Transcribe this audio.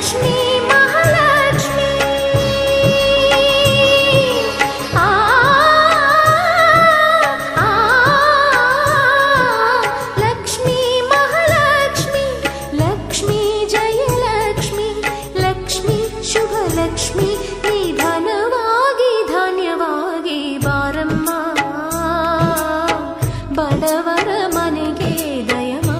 Lakshmi Mahalakshmi Lakshmi Jayalakshmi Lakshmi Shubhalakshmi धनवागी धन्यवागे बारम्मा